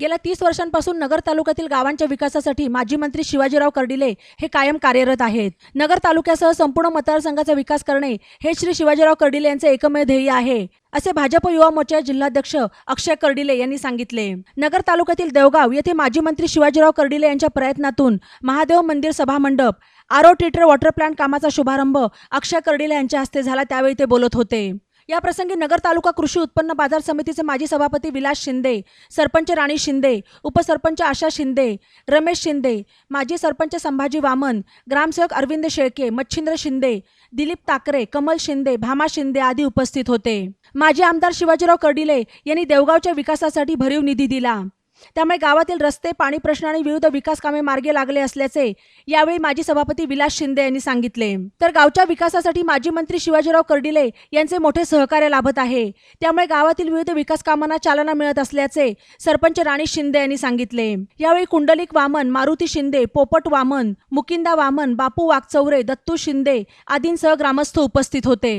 गेल्या तीस वर्षांपासून नगर तालुक्यातील गावांच्या विकासासाठी माजी मंत्री शिवाजीराव कर्डिले हे कायम कार्यरत आहेत. नगर तालुक्यासह संपूर्ण मतदारसंघाचा विकास करणे हे श्री शिवाजीराव कर्डिले यांचे एकमेव ध्येय आहे असे भाजप युवा मोर्चा जिल्हाध्यक्ष अक्षय कर्डिले यांनी सांगितले. नगर तालुक्यातील देवगाव येथे माजी मंत्री शिवाजीराव कर्डिले यांच्या प्रयत्नातून महादेव मंदिर सभामंडप आरो टिटर वॉटर प्लांट कामाचा शुभारंभ अक्षय कर्डिले यांच्या हस्ते झाला त्यावेळी ते बोलत होते. या प्रसंगी नगर तालुका कृषी उत्पन्न बाजार समितीचे माजी सभापती विलास शिंदे सरपंच राणी शिंदे उपसरपंच आशा शिंदे रमेश शिंदे माजी सरपंच संभाजी वामन ग्रामसेवक अरविंद शेळके मच्छिंद्र शिंदे दिलीप ताकरे कमल शिंदे भामा शिंदे आदी उपस्थित होते. माजी आमदार शिवाजीराव कर्डिले यांनी देवगावच्या विकासासाठी भरीव निधी दिला. त्यामुळे गावातील रस्ते पाणी प्रश्न आणि विविध विकास कामे मार्गी लागले असल्याचे यावेळी माजी सभापती विलास शिंदे यांनी सांगितले. तर गावच्या विकासासाठी माजी मंत्री शिवाजीराव कर्डिले यांचे मोठे सहकार्य लाभत आहे. त्यामुळे गावातील विविध विकास कामांना चालना मिळत असल्याचे सरपंच राणी शिंदे यांनी सांगितले. यावेळी कुंडलिक वामन मारुती शिंदे पोपट वामन मुकिंदा वामन बापू वाघचौरे दत्तू शिंदे आदींसह ग्रामस्थ उपस्थित होते.